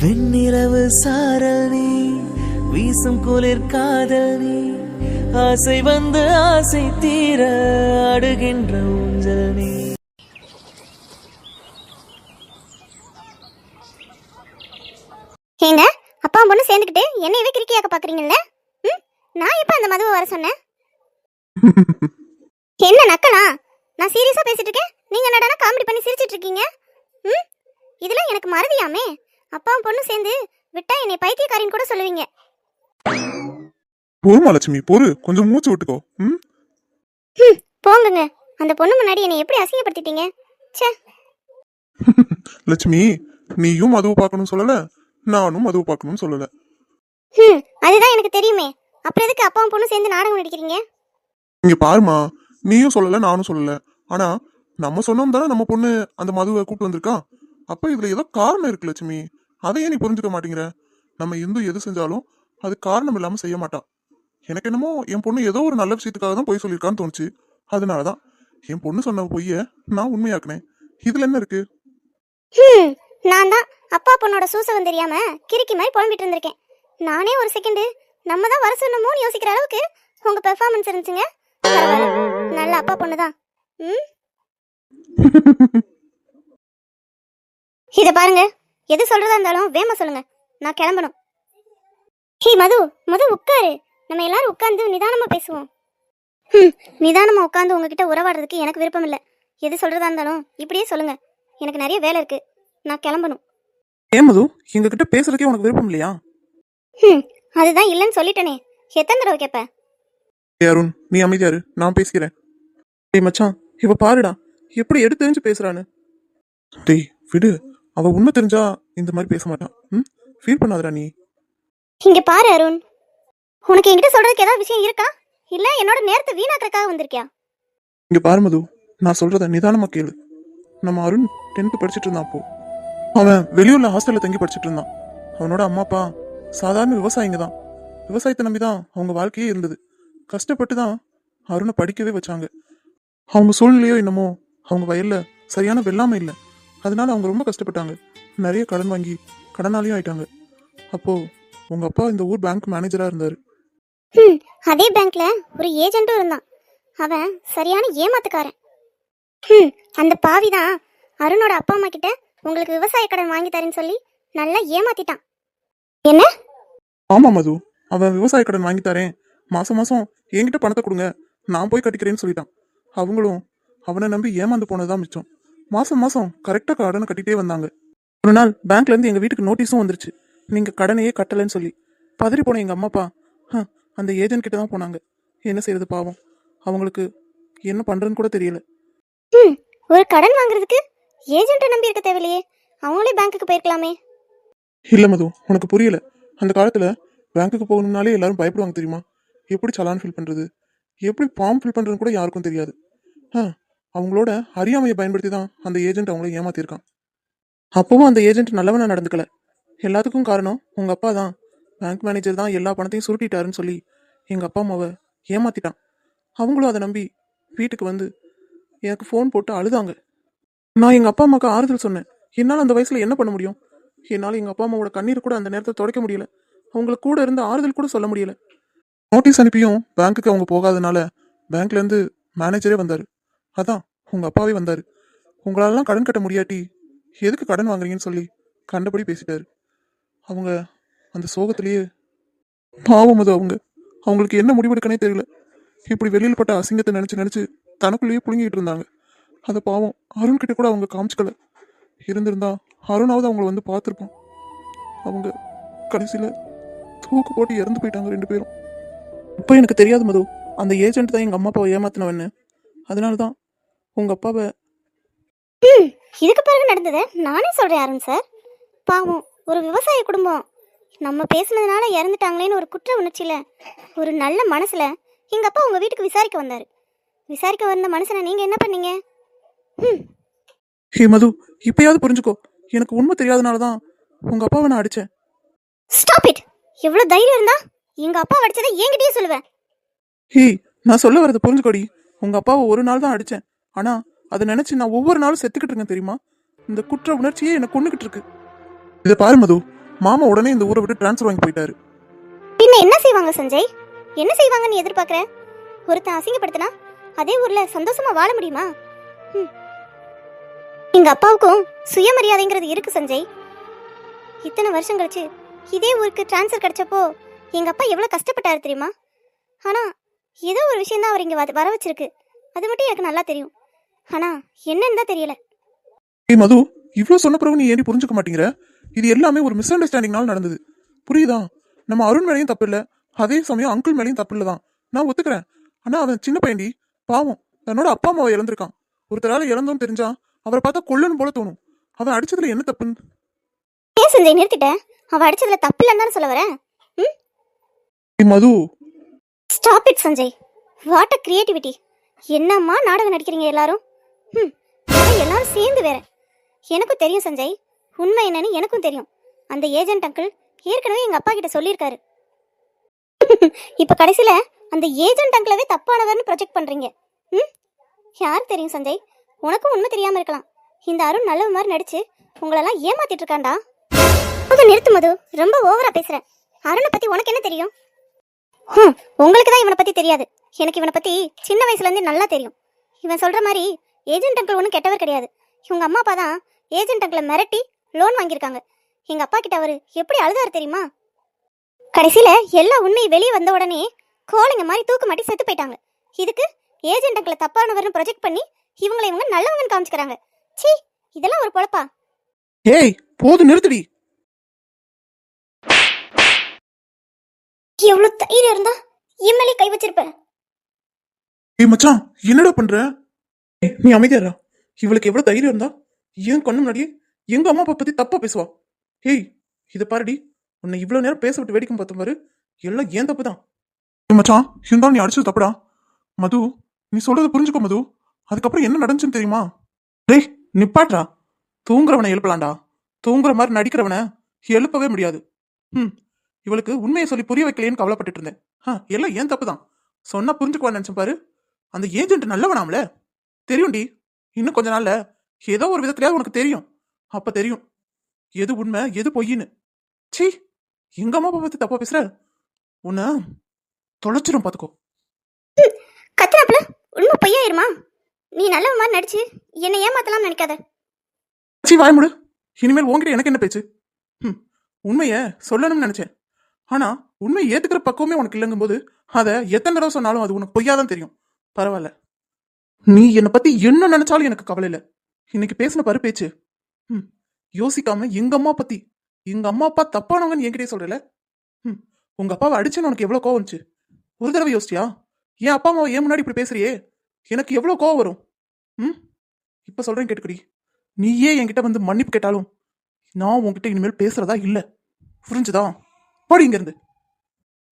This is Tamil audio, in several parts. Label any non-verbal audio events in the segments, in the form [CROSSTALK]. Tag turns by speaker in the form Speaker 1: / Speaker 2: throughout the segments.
Speaker 1: வெண்ணிலவு சாரல் நீ வீசும் குளிர் காதல் நீ ஆசை வந்து ஆசை தீர அடுகின்ற ஊஞ்சல் நீ.
Speaker 2: ஏங்க அப்பா பொண்ணு சேர்ந்துக்கிட்டு என்னையவே கிறுக்கியாக்க பாக்குறீங்கல்ல? ம் நான் எப்ப அந்த மதுவை வர சொன்னேன்? [LAUGHS] என்ன நக்கலா? நான் சீரியஸா பேசிட்டு இருக்கேன். நீங்க என்னடா காமெடி பண்ணி சிரிச்சிட்டு இருக்கீங்க? ம் இதெல்லாம் எனக்கு மறதியாமே. அப்பாவும் பொண்ணு சேர்ந்து விட்டா என்னை பைத்தியக்காரின்னு கூட சொல்லுவீங்க.
Speaker 3: பொறுமா லட்சுமி பொறு. கொஞ்சம் மூச்சு விட்டுக்கோ. ம்?
Speaker 2: ம் போங்கங்க. அந்த பொண்ணு முன்னாடி என்னை எப்படி அசிங்கப்படுத்திட்டீங்க? ச்சே. [LAUGHS]
Speaker 3: லட்சுமி நீயும் மதுவை பார்க்கணும்னு சொல்லல? நானும் மதுவை பார்க்கணும்னு சொல்லல.
Speaker 2: ம் அதுதான் எனக்கு தெரியுமே. அப்புறம் எதுக்கு அப்பாவும் பொண்ணு சேர்ந்து நாடகம் நடிக்கிறீங்க?
Speaker 3: இங்க பாருமா நீயும் சொல்லல நானும் சொல்லல. ஆனா நம்ம சொன்னோம் தானே நம்ம பொண்ணு அந்த மதுவை கூப்பிட்டு வந்திருக்கா? அப்ப இதுல ஏதோ காரணம் இருக்கு லட்சுமி. அதை ஏன் நீ புரிஞ்சுக்க மாட்டேங்கிற. நம்ம எந்த எது செஞ்சாலும் அது காரணம் இல்லாம செய்ய மாட்டான் எனக்கு என்னமோ என் பொண்ணு ஏதோ ஒரு நல்ல விஷயத்துக்காக தான் பொய் சொல்லியிருக்கான்னு தோணுச்சு. அதனாலதான் என் பொண்ணு சொன்ன பொய்ய நான் உண்மையாக்குனேன். இதுல என்ன இருக்கு?
Speaker 2: நான் தான் அப்பா பொண்ணோட சூசகம் தெரியாம கிறுக்கி மாதிரி புலம்பிட்டு இருந்திருக்கேன். நானே ஒரு செகண்ட் நம்ம தான் வர சொன்னமோன்னு யோசிக்கிற அளவுக்கு உங்க பெர்ஃபார்மன்ஸ் இருந்துச்சுங்க. நல்ல அப்பா பொண்ணு தான். ம்? [LAUGHS] இத பாருங்க. எது சொல்றதா இருந்தாலும் வேமா சொல்லுங்க. நான் கிளம்பணும். ஹே மது மது உட்காரு. நம்ம எல்லாரும் உட்கார்ந்து நிதானமா பேசுவோம். ம் நிதானமா உட்கார்ந்து உங்ககிட்ட உறவாடுறதுக்கு எனக்கு விருப்பம் இல்லை. எது சொல்றதா இருந்தாலும் இப்படியே சொல்லுங்க. எனக்கு நிறைய வேலை இருக்கு. நான் கிளம்பணும்.
Speaker 4: ஏன் மது? எங்ககிட்ட பேசுறதுக்கே உனக்கு விருப்பம் இல்லையா?
Speaker 2: ம் அதுதான் இல்லைன்னு சொல்லிட்டேனே. எத்தனை தடவை கேட்ப
Speaker 3: அருண் நீ அமைதியாரு நான் பேசிக்கிறேன்.
Speaker 4: டேய் மச்சான் இவ பாருடா. எப்படி எடுத்து தெரிஞ்சு பேசுறான்னு.
Speaker 3: டேய் விடு. அவ உண்மை தெரிஞ்சா இந்த மாதிரி பேச மாட்டான் ம்? ஃபீல் பண்ணாதடா நீ.
Speaker 2: இங்க பாரு அருண். உனக்கு என்கிட்ட சொல்றதுக்கு ஏதாவது விஷயம் இருக்கா? இல்ல என்னோட நேரத்தை வீணாக்குறதுக்காக வந்திருக்கியா?
Speaker 3: இங்க பாரு மது. நான் சொல்றத நிதானமா கேளு. நம்ம அருண் டென்த் படிச்சிட்டு இருந்தான் அப்போ. அவன் வெளியூர்ல ஹாஸ்டல்ல தங்கி படிச்சிட்டு இருந்தான். அவனோட அம்மா அப்பா சாதாரண விவசாயிங்க தான். விவசாயத்தை நம்பி தான் அவங்க வாழ்க்கையே இருந்தது. கஷ்டப்பட்டு தான் அருணை படிக்கவே வச்சாங்க. அவங்க சூழ்நிலையோ என்னமோ அவங்க வயல்ல சரியான வெள்ளாமை இல்லை. அதனால அவங்க ரொம்ப கஷ்டப்பட்டாங்க. நிறைய கடன் வாங்கி கடனாளியும் ஆயிட்டாங்க. அப்போ உங்க அப்பா இந்த ஊர் பேங்க் மேனேஜரா இருந்தாரு.
Speaker 2: ம் அதே பேங்க்ல ஒரு ஏஜென்ட்டும் இருந்தான். அவன் சரியான ஏமாத்துக்காரன். ம் அந்த பாவி தான் அருணோட அப்பா அம்மா கிட்ட உங்களுக்கு விவசாய கடன் வாங்கி தரேன்னு சொல்லி நல்லா ஏமாத்திட்டான். என்ன?
Speaker 3: ஆமா மது. அவன் விவசாய கடன் வாங்கி தரேன். மாசம் மாசம் என்கிட்ட பணத்தை கொடுங்க. நான் போய் கட்டிக்கிறேன்னு சொல்லிட்டான். அவங்களும் அவனை நம்பி ஏமாந்து போனதுதான் மிச்சம். மாசம் மாசம் கரெக்டா கடனை கட்டிட்டே வந்தாங்க.
Speaker 4: ஒரு நாள் பேங்க்ல இருந்து எங்க வீட்டுக்கு நோட்டீஸும் வந்துருச்சு. நீங்க கடனையே கட்டலைன்னு சொல்லி. பதறி போன எங்க அம்மா அப்பா "ஹ, அந்த ஏஜென்ட் கிட்ட தான் போனாங்க. என்ன செய்யறது பாவம். அவங்களுக்கு என்ன பண்றதுன்னு கூட தெரியல.
Speaker 2: ம் ஒரு கடன் வாங்குறதுக்கு ஏஜென்ட்டை நம்பி இருக்க தேவையில்லையே. அவங்களே பேங்க்குக்கு போயிருக்கலாமே.
Speaker 3: இல்ல மது உனக்கு புரியல. அந்த காலத்துல பேங்க்குக்கு போகணும்னாலே எல்லாரும் பயப்படுவாங்க தெரியுமா? எப்படி சலான் ஃபில் பண்றது? எப்படி ஃபார்ம் ஃபில் பண்றதுன்னு கூட யாருக்கும் தெரியாது. ஆ அவங்களோட அறியாமையை பயன்படுத்தி தான் அந்த ஏஜென்ட் அவங்கள ஏமாத்திருக்கான்.
Speaker 4: அப்பவும் அந்த ஏஜென்ட் நல்லவனா நடந்துக்கல. எல்லாத்துக்கும் காரணம் உங்க அப்பா தான். பேங்க் மேனேஜர் தான் எல்லா பணத்தையும் சுருட்டிட்டாருன்னு சொல்லி எங்க அப்பா அம்மாவை ஏமாத்திட்டான். அவங்களும் அதை நம்பி வீட்டுக்கு வந்து எனக்கு ஃபோன் போட்டு அழுதாங்க. நான் எங்க அப்பா அம்மாவுக்கு ஆறுதல் சொன்னேன். என்னால் அந்த வயசுல என்ன பண்ண முடியும்? என்னால் எங்க அப்பா அம்மாவோட கண்ணீர் கூட அந்த நேரத்தில் துடைக்க முடியல. அவங்களுக்கு கூட இருந்து ஆறுதல் கூட சொல்ல முடியல.
Speaker 3: நோட்டீஸ் அனுப்பியும் பேங்க்குக்கு அவங்க போகாதனால பேங்க்லேருந்து மேனேஜரே வந்தாரு. அதான் உங்க அப்பாவே வந்தாரு. உங்களாலலாம் கடன் கட்ட முடியாட்டி எதுக்கு கடன் வாங்குறீங்கன்னு சொல்லி கண்டபடி பேசிட்டாரு. அவங்க அந்த சோகத்திலேயே பாவம் அது அவங்க. அவங்களுக்கு என்ன முடிவெடுக்கனே தெரியல. இப்படி வெளியில் பட்ட அசிங்கத்தை நினச்சி நினச்சி தனக்குள்ளேயே புழுங்கிட்டு இருந்தாங்க. அந்த பாவம் அருண்கிட்ட கூட அவங்க காமிச்சிக்கல. இருந்திருந்தா அருணாவது அவங்கள வந்து பார்த்துருப்போம் அவங்க கடைசியில் தூக்கு போட்டு இறந்து போயிட்டாங்க ரெண்டு பேரும்.
Speaker 4: இப்போ எனக்கு தெரியாது மது. அந்த ஏஜென்ட் தான் எங்கள் அம்மா அப்பாவை ஏமாத்தினவன்னு. அதனால தான் உங்க அப்பாவை
Speaker 2: ம் இதுக்கு பிறகு நடந்ததை நானே சொல்கிறேன் அருண் சார். பாவம் ஒரு விவசாய குடும்பம். நம்ம பேசுனதுனால இறந்துட்டாங்களேன்னு ஒரு குற்ற உணர்ச்சியில் ஒரு நல்ல மனசில் எங்கள் அப்பா உங்கள் வீட்டுக்கு விசாரிக்க வந்தார். விசாரிக்க வந்த மனுஷனை நீங்கள் என்ன பண்ணீங்க? ம்
Speaker 4: ஹே மது இப்பயாவது புரிஞ்சுக்கோ. எனக்கு உண்மை தெரியாதனால தான் உங்க அப்பாவை நான் அடிச்சேன்.
Speaker 2: ஸ்டாப் இட் எவ்வளோ தைரியம் இருந்தா எங்கள் அப்பா அடிச்சதை என்கிட்டயே சொல்லுவேன்.
Speaker 4: ஹே நான் சொல்ல வரது புரிஞ்சுக்கோடி. உங்க அப்பாவை ஒரு நாள் தான் அடிச்சேன். ஆனா அதை நினைச்சு நான் ஒவ்வொரு நாளும் செத்துக்கிட்டு இருக்கேன் தெரியுமா? இந்த குற்ற உணர்ச்சியே எனக்கு கொண்டுகிட்டு இருக்கு.
Speaker 3: இதை பாரு மது மாமா உடனே இந்த ஊரை விட்டு ட்ரான்ஸ்ஃபர் வாங்கி போயிட்டாரு.
Speaker 2: பின்ன என்ன செய்வாங்க சஞ்சய்? என்ன செய்வாங்கன்னு எதிர்பார்க்குற? ஒருத்தன் அசிங்கப்படுத்தினா அதே ஊர்ல சந்தோஷமா வாழ முடியுமா? ம். எங்க அப்பாவுக்கும் சுயமரியாதைங்கிறது இருக்கு சஞ்சய். இத்தனை வருஷம் கழிச்சு இதே ஊருக்கு ட்ரான்ஸ்ஃபர் கிடைச்சப்போ எங்க அப்பா எவ்வளவு கஷ்டப்பட்டாரு தெரியுமா? ஆனா ஏதோ ஒரு விஷயம் தான் அவர் இங்க வர வச்சிருக்கு. அது மட்டும் எனக்கு நல்லா தெரியும். ஆனா என்னன்னு தான் தெரியல.
Speaker 3: ஏய் மது இவ்வளோ சொன்ன பிறகு நீ ஏன் புரிஞ்சுக்க மாட்டேங்கிற? இது எல்லாமே ஒரு மிஸ் அண்டர்ஸ்டாண்டிங்னால நடந்தது. புரியுதா? நம்ம அருண் மேலேயும் தப்பு இல்லை. அதே சமயம் அங்கிள் மேலேயும் தப்பு இல்லை தான் நான் ஒத்துக்கிறேன். ஆனால் அவன் சின்ன பையன்டி. பாவம். தன்னோட அப்பா அம்மாவை இழந்திருக்கான். ஒருத்தரால இழந்தோன்னு தெரிஞ்சா அவரை பார்த்தா கொல்லணும் போல தோணும். அவன் அடிச்சதுல என்ன தப்புன்னு?
Speaker 2: ஏன் சஞ்சய் நிறுத்திட்டேன் அவ அடிச்சதுல தப்பு இல்லைன்னு சொல்ல வரேன்
Speaker 3: Madhu.
Speaker 2: Stop it Sanjay. What a creativity என்னம்மா நாடகம் நடிக்கிறீங்க எல்லாரும்? ம் எல்லாரும் சேர்ந்து வேற. எனக்கும் தெரியும் சஞ்சய். உண்மை என்னன்னு எனக்கும் தெரியும். அந்த ஏஜென்ட் அங்கிள் ஏற்கனவே எங்க அப்பா கிட்ட சொல்லியிருக்காரு. [LAUGHS] இப்ப கடைசியில அந்த ஏஜென்ட் அங்கிளவே தப்பானவர்னு ப்ரொஜெக்ட் பண்றீங்க. ம் யார் தெரியும் சஞ்சய்? உனக்கும் உண்மை தெரியாம இருக்கலாம். இந்த அருண் நல்ல மாதிரி நடிச்சு உங்களெல்லாம் ஏமாத்திட்டு இருக்காண்டா போதும் நிறுத்து மது. ரொம்ப ஓவரா பேசுற. அருணை பத்தி உனக்கு என்ன தெரியும்? உங்களுக்கு தான் இவனை பத்தி தெரியாது. எனக்கு இவனை பத்தி சின்ன வயசுலேருந்தே நல்லா தெரியும். இவன் சொல்ற மாதிரி ஏஜென்ட் அங்கிள் ஒன்றும் கெட்டவர் கிடையாது. இவங்க அம்மா அப்பா தான் ஏஜென்ட் அங்கிளை மிரட்டி லோன் வாங்கியிருக்காங்க. எங்க அப்பா கிட்ட அவரு எப்படி அழுதாரு தெரியுமா? கடைசியில எல்லா உண்மையும் வெளியே வந்த உடனே கோழைங்க மாதிரி தூக்கு மாட்டி செத்து போயிட்டாங்க. இதுக்கு ஏஜென்ட் அங்கிளை தப்பானவர்னு ப்ரொஜெக்ட் பண்ணி இவங்களை இவங்க நல்லவங்கன்னு காமிச்சுக்கிறாங்க. சீ இதெல்லாம் ஒரு பொழப்பா?
Speaker 3: ஏய் போது நிறுத்துடி.
Speaker 2: எவ்வளவு தைரியம் இருந்தா இம்மலே கை வச்சிருப்பேன்
Speaker 3: ஏய் மச்சான் என்னடா பண்ற? நீ அமைதியாரா? இவளுக்கு எவ்வளவு தைரியம் இருந்தா? ஏன் கண்ணு முன்னாடியே எங்க அம்மா அப்பா பத்தி தப்பா பேசுவா? ஏய் இத பாருடி. உன்னை இவ்வளவு நேரம் பேச விட்டு வேடிக்கை பார்த்த பாரு. எல்லாம் ஏன் தப்பு தான் மச்சான் இருந்தாலும் நீ அடிச்சது தப்புடா. மது நீ சொல்றத புரிஞ்சுக்கோ மது. அதுக்கப்புறம் என்ன நடந்துச்சுன்னு தெரியுமா? டேய் நிப்பாட்றா. தூங்குறவனை எழுப்பலாம்டா. தூங்குற மாதிரி நடிக்கிறவனை எழுப்பவே முடியாது. ம் இவளுக்கு உண்மையை சொல்லி புரிய வைக்கலையேன்னு கவலைப்பட்டுட்டு இருந்தேன். ஆ எல்லாம் ஏன் தப்பு தான் சொன்னா புரிஞ்சுக்குவான்னு நினைச்சேன் பாரு. அந்த ஏஜென்ட் நல்லவனாம்ல? தெரியும்டி. இன்னும் கொஞ்ச நாள்ல ஏதோ ஒரு விதத்துலயாவது உனக்கு தெரியும். அப்ப தெரியும். எது உண்மை எது பொய்ன்னு. சீ எங்க அம்மா அப்பா பத்தி தப்பா பேசுற? உன்னை தொலைச்சிரும் பாத்துக்கோ.
Speaker 2: கத்துனாப்புல உண்மை பொய்யாயிருமா? நீ நல்லவ மாதிரி நடிச்சு என்னை ஏமாத்தலாம் நினைக்காத.
Speaker 3: சீ வாய முடு. இனிமேல் உன்கிட்ட எனக்கு என்ன பேச்சு? ம் உண்மைய சொல்லணும்னு நினைச்சேன். ஆனா உண்மையை ஏத்துக்கிற பக்குவமே உனக்கு இல்லைங்கும் போது அதை எத்தனை தடவை சொன்னாலும் அது உனக்கு பொய்யாதான் தெரியும். பரவாயில்ல. நீ என்னை பத்தி என்ன நினைச்சாலும் எனக்கு கவலை இல்லை. இன்னைக்கு பேசின பரு பேச்சு ம் யோசிக்காம எங்க அம்மா பத்தி எங்க அம்மா அப்பா தப்பானவங்கன்னு என்கிட்டயே சொல்றல ம் உங்க அப்பாவை அடிச்சேன்னு உனக்கு எவ்வளவு கோவம் வந்துச்சு? ஒரு தடவை யோசிச்சியா? என் அப்பா அம்மாவை ஏன் முன்னாடி இப்படி பேசுறியே? எனக்கு எவ்வளவு கோவம் வரும்? ம் இப்ப சொல்றேன் கேட்டுக்கடி. நீயே என்கிட்ட வந்து மன்னிப்பு கேட்டாலும் நான் உங்ககிட்ட இனிமேல் பேசுறதா இல்ல. புரிஞ்சுதா? போடி இங்க இருந்து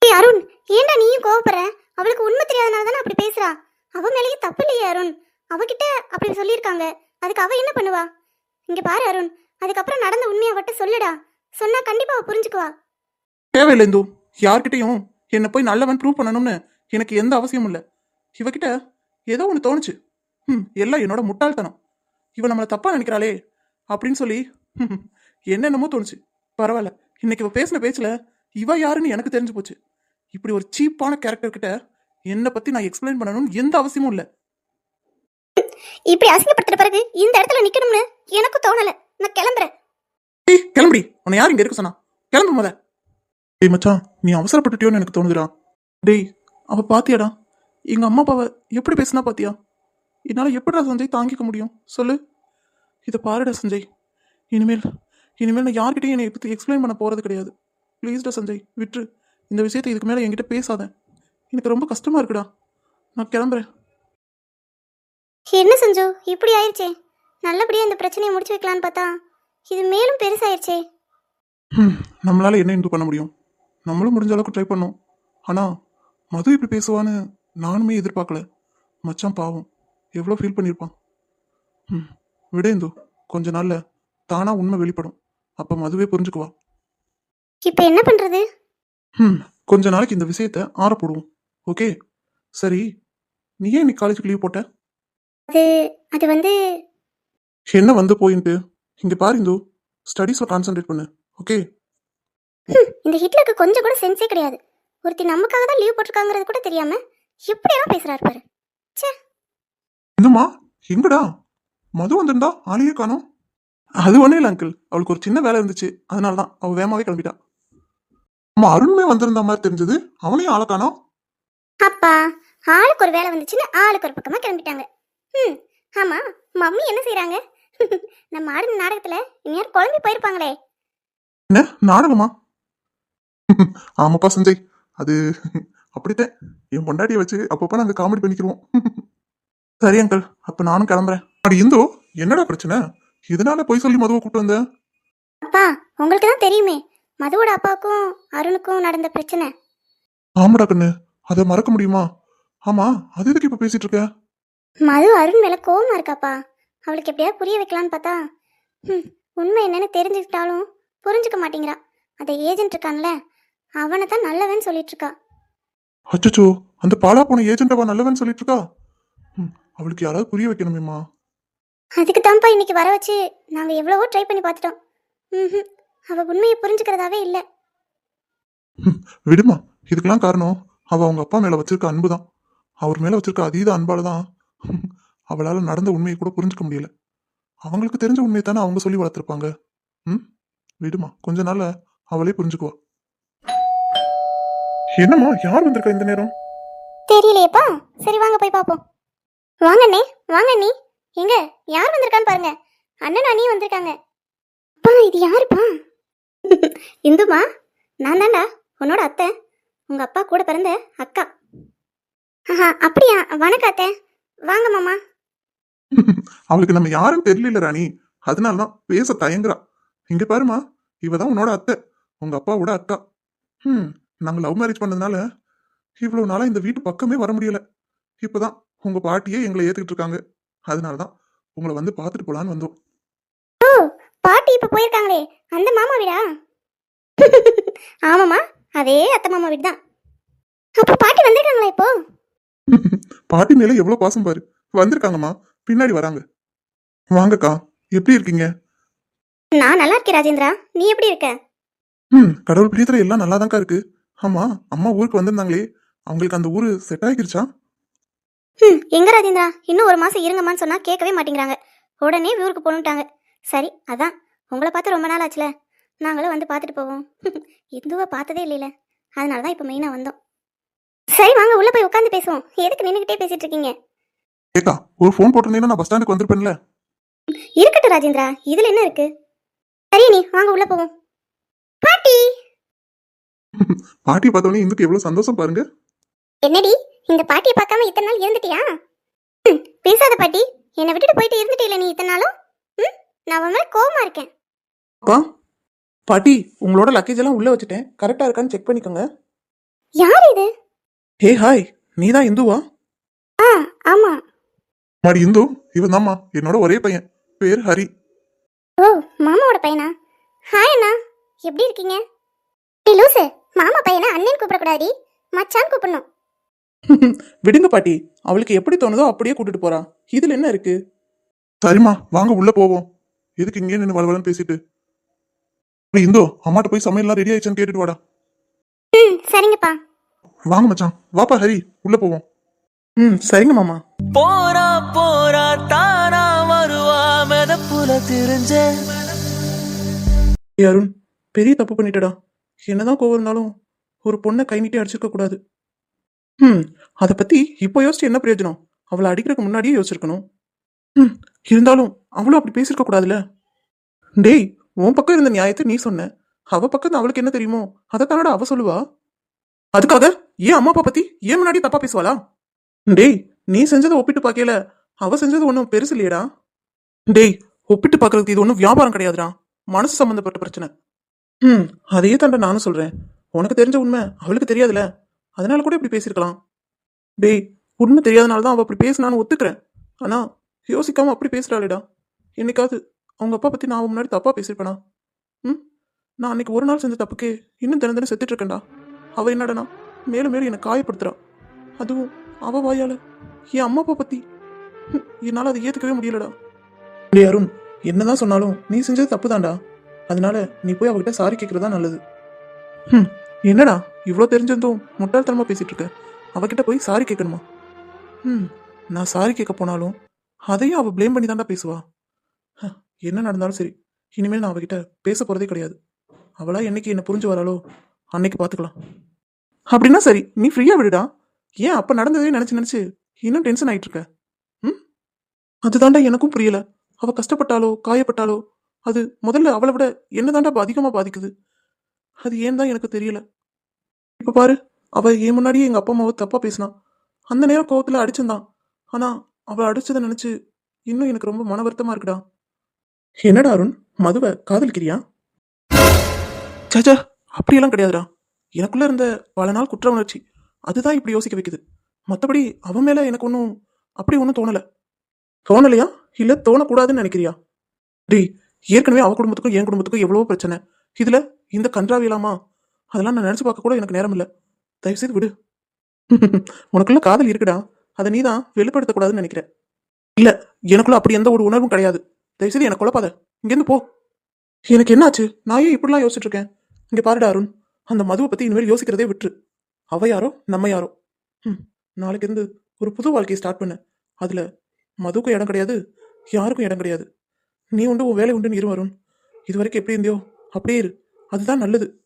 Speaker 2: ஏய் அருண் ஏன்டா நீயும் கோவப்படுற? அவளுக்கு உண்மை தெரியாதனால தானே அப்படி பேசுறா? அவ மேலேயே தப்பு இல்லையே அருண். அவகிட்ட அப்படி சொல்லியிருக்காங்க. அதுக்கு அவ என்ன பண்ணுவா? இங்க பாரு அருண். அதுக்கப்புறம் நடந்த உண்மையை அவட்ட சொல்லுடா. சொன்னா கண்டிப்பா அவ புரிஞ்சுக்குவா.
Speaker 3: தேவையில்லை இந்து. யார்கிட்டயும் என்னை போய் நல்லவன் ப்ரூவ் பண்ணணும்னு எனக்கு எந்த அவசியமும் இல்லை. இவகிட்ட ஏதோ ஒன்று தோணுச்சு. ம் எல்லாம் என்னோட முட்டாள்தனம். இவ நம்மளை தப்பா நினைக்கிறாளே அப்படின்னு சொல்லி ம் என்னென்னமோ தோணுச்சு. பரவாயில்ல. இன்னைக்கு இவ பேசின பேச்சில் இவ யாருன்னு எனக்கு தெரிஞ்சு போச்சு. இப்படி ஒரு சீப்பான கேரக்டர் கிட்ட என்னை பத்தி நான் எக்ஸ்பிளைன் பண்ணணும்னு எந்த அவசியமும் இல்லை.
Speaker 2: இப்படி அசிங்கப்படுத்துற பிறகு இந்த இடத்துல நிக்கணும்னு எனக்கும் தோணல. நான் கிளம்புறேன்.
Speaker 3: ஏய் கிளம்புடி. உன்னை யார் இங்க இருக்க சொன்னா? கிளம்பு முத டேய் மச்சான் நீ அவசரப்பட்டுட்டியோன்னு எனக்கு தோணுதுடா. டேய் அவ பாத்தியாடா? எங்க அம்மா அப்பாவை எப்படி பேசினா பாத்தியா? என்னால எப்படிடா சஞ்சய் தாங்கிக்க முடியும்? சொல்லு. இதை பாருடா சஞ்சய். இனிமேல் இனிமேல் நான் யார்கிட்டயும் என்னை பத்தி எக்ஸ்பிளைன் பண்ண போறது கிடையாது. ப்ளீஸ்டா சஞ்சய் விட்டுரு. இந்த விஷயத்தை இதுக்கு மேல என்கிட்ட பேசாத. எனக்கு ரொம்ப கஷ்டமா இருக்குடா. நான் கிளம்புறேன்.
Speaker 2: என்ன செஞ்சு இப்படி ஆயிடுச்சே? நல்லபடியா இந்த பிரச்சனையை முடிச்சு வைக்கலான்னு பார்த்தா இது மேலும் பெருசாயிருச்சே.
Speaker 3: ஹம், நம்மளால என்ன இந்து பண்ண முடியும்? நம்மளும் முடிஞ்ச அளவுக்கு ட்ரை பண்ணோம். ஆனா மது இப்படி பேசுவான்னு நானுமே எதிர்பார்க்கல. மச்சான் பாவம் எவ்வளோ ஃபீல் பண்ணியிருப்பான் ம் விட இந்து கொஞ்ச நாள்ல தானா உண்மை வெளிப்படும். அப்ப மதுவே புரிஞ்சுக்குவா.
Speaker 2: இப்போ என்ன பண்றது?
Speaker 3: ம் கொஞ்ச நாளைக்கு இந்த விஷயத்த ஆற போடுவோம். ஓகே. சரி நீ ஏன் இன்னைக்கு காலேஜுக்கு லீவ் போட்ட?
Speaker 2: அது அது வந்து
Speaker 3: என்ன வந்து போயின்ட்டு? இங்க பாரு இந்து ஸ்டடீஸ்ல கான்சென்ட்ரேட் பண்ணு. ஓகே.
Speaker 2: ஹம், இந்த ஹிட்லருக்கு கொஞ்சம் கூட சென்ஸே கிடையாது. ஒருத்தி நமக்காக தான் லீவ் போட்டிருக்காங்கிறது கூட தெரியாம எப்படியெல்லாம் பேசுறாரு பாரு. ச்சே.
Speaker 3: என்னம்மா? எங்கடா? மது வந்திருந்தா ஆளையே காணோம். அது ஒன்றும் இல்லை அங்கிள் அவளுக்கு ஒரு சின்ன வேலை இருந்துச்சு. அதனால தான் அவள் வேகமாவே கிளம்பிட்டா. அம்மா அருண்மே வந்திருந்த மாதிரி தெரிஞ்சது. அவனையும் ஆளை காணோம்.
Speaker 2: அப்பா ஆளுக்கு ஒரு வேலை வந்துச்சுன்னு ஆளுக்கு ஒரு பக்கமா கிளம்பிட்டாங்க. ம் ஆமா மம்மி என்ன செய்றாங்க? [LAUGHS] நம்ம ஆடின நாடகத்துல இனியார் குழம்பி போயிருப்பாங்களே.
Speaker 3: என்ன நாடகமா? [LAUGHS] ஆமாப்பா சஞ்சய் அது அப்படித்தான். என் பொண்டாட்டியை வச்சு அப்பப்போ நாங்கள் காமெடி பண்ணிக்கிறோம் [LAUGHS] சரி அங்கிள் அப்போ நானும் கிளம்புறேன். அடி இந்தோ என்னடா பிரச்சனை? இதனால போய் சொல்லி மதுவை கூப்பிட்டு வந்த?
Speaker 2: அப்பா உங்களுக்கு தான் தெரியுமே மதுவோட அப்பாவுக்கும் அருணுக்கும் நடந்த பிரச்சனை.
Speaker 3: ஆமாடா கண்ணு. அதை மறக்க முடியுமா? ஆமா அது எதுக்கு இப்போ பேசிட்டு இருக்க?
Speaker 2: மது அருண் மேல கோவமா இருக்காப்பா. அவளுக்கு எப்படியாவது புரிய வைக்கலான்னு பார்த்தா ம், உண்மை என்னன்னு தெரிஞ்சுக்கிட்டாலும் புரிஞ்சுக்க மாட்டேங்கிறா. அந்த ஏஜென்ட் இருக்கான்ல அவனை தான் நல்லவன் சொல்லிட்டு இருக்கா.
Speaker 3: அச்சச்சோ அந்த பாலா போன ஏஜென்டவா நல்லவன் சொல்லிட்டு இருக்கா? ம், அவளுக்கு யாராவது புரிய வைக்கணுமேம்மா.
Speaker 2: அதுக்கு தான்ப்பா இன்னைக்கு வர வச்சு நாங்க எவ்வளவோ ட்ரை பண்ணி பார்த்துட்டோம். ம் அவ உண்மையை புரிஞ்சுக்கிறதாவே இல்லை.
Speaker 3: விடுமா இதுக்கெல்லாம் காரணம் அவ அவங்க அப்பா மேல வச்சிருக்க அன்பு தான் அவர் மேல வச்சிருக்க அதீத அன்பால தான் [LAUGHS] அவளால நடந்த உண்மையை கூட புரிஞ்சுக்க முடியல. அவங்களுக்கு தெரிஞ்ச உண்மையை தானே அவங்க சொல்லி வளர்த்துருப்பாங்க. ம்? விடுமா கொஞ்ச நாள்ல அவளே புரிஞ்சுக்குவா. என்னம்மா யார் வந்திருக்கா இந்த நேரம்?
Speaker 2: தெரியலையேப்பா. சரி வாங்க போய் பாப்போம். வாங்க அண்ணே வாங்க அண்ணி. எங்க யார் வந்திருக்கான்னு பாருங்க. அண்ணன் அண்ணி வந்திருக்காங்க. அப்பா இது யாருப்பா? [LAUGHS] இந்துமா நான் தாண்டா உன்னோட அத்தை. உங்க அப்பா கூட பிறந்த அக்கா. ஆஹா அப்படியா? வணக்கம் அத்தை. வாங்க மாமா. [LAUGHS]
Speaker 3: அவளுக்கு நம்ம யாரும் தெரியல ராணி. அதனால தான் பேச தயங்குறா. இங்க பாருமா இவ தான் உன்னோட அத்தை உங்க அப்பாவோட அக்கா. ம் நாங்க லவ் மேரேஜ் பண்ணதுனால இவ்வளவு நாளா இந்த வீட்டு பக்கமே வர முடியல. இப்பதான் உங்க பாட்டியே எங்களை ஏத்துக்கிட்டு இருக்காங்க. அதனால தான் உங்களை வந்து பார்த்துட்டு போலான்னு வந்தோம்.
Speaker 2: ஓ பாட்டி இப்ப போயிருக்காங்களே. அந்த மாமா வீடா? [LAUGHS] ஆமாமா அதே அத்தை மாமா வீடு தான் அப்போ பாட்டி வந்திருக்காங்களா இப்போ? [LAUGHS]
Speaker 3: பாட்டி மேல எவ்வளவு பாசம் பாரு. வந்திருக்காங்கம்மா. பின்னாடி வராங்க. வாங்கக்கா எப்படி இருக்கீங்க?
Speaker 2: நான் நல்லா இருக்கேன் ராஜேந்திரா. நீ எப்படி இருக்க?
Speaker 3: ம் கடவுள் பிரியத்துல எல்லாம் நல்லாதான்க்கா இருக்கு. ஆமா அம்மா ஊருக்கு வந்திருந்தாங்களே. அவங்களுக்கு அந்த ஊரு செட் ஆகிருச்சா?
Speaker 2: ம் எங்க ராஜேந்திரா? இன்னும் ஒரு மாசம் இருங்கம்மான்னு சொன்னா கேட்கவே மாட்டேங்கிறாங்க. உடனே ஊருக்கு போகணுன்ட்டாங்க சரி அதான். உங்களை பார்த்து ரொம்ப நாள் ஆச்சுல. நாங்களும் வந்து பார்த்துட்டு போவோம். [LAUGHS] இந்துவை பார்த்ததே இல்லைல. அதனால தான் இப்போ மெயினாக வந்தோம். சரி வாங்க உள்ள போய் உட்காந்து பேசுவோம். எதுக்கு நின்றுக்கிட்டே பேசிட்டு இருக்கீங்க?
Speaker 3: ஒரு ஃபோன் போட்டிருந்தீங்கன்னா நான் பஸ் ஸ்டாண்டுக்கு வந்திருப்பேன்ல.
Speaker 2: இருக்கட்டும் ராஜேந்திரா. இதுல என்ன இருக்கு? சரி நீ வாங்க உள்ள போவோம். பாட்டி! [LAUGHS]
Speaker 3: பாட்டியை பார்த்தோன்னே இந்துக்கு எவ்வளவு சந்தோஷம் பாருங்க.
Speaker 2: என்னடி இந்த பாட்டியை பார்க்காம இத்தனை நாள் இருந்துட்டியா? ம், பேசாத பாட்டி. என்னை விட்டுட்டு போயிட்டு இருந்துட்டே நீ இத்தனை நாளும்? ம் நான் உன் மேல கோவமா இருக்கேன்.
Speaker 4: அப்பா பாட்டி உங்களோட லக்கேஜ் எல்லாம் உள்ள வச்சுட்டேன். கரெக்டா இருக்கான்னு செக் பண்ணிக்கோங்க.
Speaker 2: யார் இது?
Speaker 4: ஹே ஹாய் நீ தான் இந்துவா?
Speaker 2: ஆ ஆமா.
Speaker 3: மாடி இந்து? இவன் தாம்மா என்னோட ஒரே பையன். பேர் ஹரி.
Speaker 2: ஓ மாமாவோட பையனா? ஹாய் அண்ணா. எப்படி இருக்கீங்க? ஏய் லூசு. மாமா பையனை அண்ணன் கூப்பிடக்கூடாது மச்சான் கூப்பிடணும். [LAUGHS]
Speaker 4: விடுங்க பாட்டி. அவளுக்கு எப்படி தோணுதோ அப்படியே கூட்டிட்டு போறா. இதுல என்ன இருக்கு?
Speaker 3: சரிம்மா வாங்க உள்ள போவோம். எதுக்கு இங்கே நின்று வளவலன்னு பேசிட்டு? இந்தோ அம்மாட்ட போய் சமையல்லாம் ரெடி ஆயிடுச்சான்னு கேட்டுட்டு வாடா.
Speaker 2: ம் சரிங்கப்பா.
Speaker 3: வாங்க மச்சான். வாப்பா ஹரி உள்ள போவோம்.
Speaker 4: ம் சரிங்க மாமா.
Speaker 1: போறா போறா தானா வருவா மெதப்புல தெரிஞ்ச.
Speaker 4: ஏய் அருண் பெரிய தப்பு பண்ணிட்டடா. என்னதான் கோவம் இருந்தாலும் ஒரு பொண்ணை கை நீட்டி அடிச்சிருக்க கூடாது. ம் அதை பத்தி இப்போ யோசிச்சு என்ன பிரயோஜனம்? அவளை அடிக்கிறதுக்கு முன்னாடியே யோசிச்சிருக்கணும். ம் இருந்தாலும் அவளும் அப்படி பேசியிருக்க கூடாதுல்ல? டேய் உன் பக்கம் இருந்த நியாயத்தை நீ சொன்ன. அவ பக்கம் அவளுக்கு என்ன தெரியுமோ? அதை தானடா அவ சொல்லுவா? அதுக்காக ஏன் அம்மா அப்பா பத்தி ஏன் முன்னாடி தப்பா பேசுவாளா? டேய் நீ செஞ்சதை ஒப்பிட்டு பார்க்கல. அவ செஞ்சது ஒன்றும் பெருசு இல்லையடா. டேய் ஒப்பிட்டு பார்க்கறதுக்கு இது ஒன்றும் வியாபாரம் கிடையாதுடா. மனசு சம்பந்தப்பட்ட பிரச்சனை. ம் அதையே தாண்டா நானும் சொல்றேன். உனக்கு தெரிஞ்ச உண்மை அவளுக்கு தெரியாதுல. அதனால கூட இப்படி பேசியிருக்கலாம். டேய் உண்மை தெரியாதனால தான் அவள் அப்படி பேசினான்னு ஒத்துக்கிறேன். ஆனால் யோசிக்காம அப்படி பேசுறாளேடா. என்னைக்காவது அவங்க அப்பா பற்றி நான் அவன் முன்னாடி தப்பாக பேசியிருப்பேனா? ம்? நான் அன்னைக்கு ஒரு நாள் செஞ்ச தப்புக்கே இன்னும் தினம் தினம் செத்துட்ருக்கேன்டா அவள் என்னடனா? மேலும் மேலும் என்னை காயப்படுத்துகிறான் அதுவும் அவள் வாயால். என் அம்மா அப்பா பற்றி என்னால் அதை ஏற்றுக்கவே முடியலடா. டேய் அருண் என்னதான் சொன்னாலும் நீ செஞ்சது தப்பு அதனால நீ போய் அவகிட்ட சாரி கேட்குறதா நல்லது.
Speaker 3: ம் என்னடா? இவ்வளோ தெரிஞ்சிருந்தும் முட்டாள்தனமாக பேசிகிட்டு இருக்க. அவகிட்ட போய் சாரி கேட்கணுமா ம் நான் சாரி கேட்க போனாலும் அதையும் அவள் ப்ளேம் பண்ணி தான்டா பேசுவா. ஹ, என்ன நடந்தாலும் சரி இனிமேல் நான் அவகிட்ட பேச போகிறதே கிடையாது. அவளா என்னைக்கு என்ன புரிஞ்சு வராளோ அன்னைக்கு பார்த்துக்கலாம் அப்படின்னா சரி நீ ஃப்ரீயாக விடுடா. ஏன் அப்போ நடந்ததே நினச்சி நினச்சி இன்னும் டென்ஷன் ஆயிட்டு இருக்க ம்? அதுதான்டா எனக்கும் புரியல. அவ கஷ்டப்பட்டாலோ காயப்பட்டாலோ அது முதல்ல அவளை விட என்னதான்டா அதிகமாக பாதிக்குது? அது ஏன் தான் எனக்கு தெரியல. இப்ப பாரு அவ என் முன்னாடியே எங்க அப்பா அம்மாவை தப்பா பேசினான் அந்த நேரம் கோவத்துல அடிச்சிருந்தான். ஆனா அவளை அடிச்சதை நினைச்சு இன்னும் எனக்கு ரொம்ப மன வருத்தமா இருக்குடா. என்னடா அருண்? மதுவை காதலிக்கிறியா? சாச்சா அப்படியெல்லாம் கிடையாதுடா. எனக்குள்ள இருந்த பல நாள் குற்ற உணர்ச்சி அதுதான் இப்படி யோசிக்க வைக்குது. மற்றபடி அவன் மேல எனக்கு ஒன்றும் அப்படி ஒன்றும் தோணலை. தோணலையா? இல்லை தோணக்கூடாதுன்னு நினைக்கிறியா? டி ஏற்கனவே அவ குடும்பத்துக்கும் என் குடும்பத்துக்கும் எவ்வளவோ பிரச்சனை. இதுல இந்த கன்றாவியலாமா அதெல்லாம் நான் நினச்சி பார்க்க கூட எனக்கு நேரம் இல்லை. தயவுசெய்து விடு. [LAUGHS] உனக்குள்ள காதல் இருக்குடா. அதை நீ தான் வெளிப்படுத்தக்கூடாதுன்னு நினைக்கிற. இல்லை எனக்குள்ள அப்படி எந்த ஒரு உணர்வும் கிடையாது. தயவுசெய்து எனக்கு குழப்பாத. இங்கேருந்து போ. எனக்கு என்னாச்சு? நான் ஏன் இப்படிலாம் யோசிச்சுட்டு இருக்கேன் இங்கே பாருடா அருண். அந்த மதுவை பத்தி இனிமேல் யோசிக்கிறதே விட்டுரு. அவ யாரோ? நம்ம யாரோ? ம் நாளைக்கு இருந்து ஒரு புது வாழ்க்கையை ஸ்டார்ட் பண்ண. அதுல மதுவுக்கும் இடம் கிடையாது யாருக்கும் இடம் கிடையாது. நீ உண்டு உன் வேலை உண்டுன்னு இரு அருண். இது வரைக்கும் எப்படி இருந்தியோ அப்படியே இரு. அதுதான் நல்லது.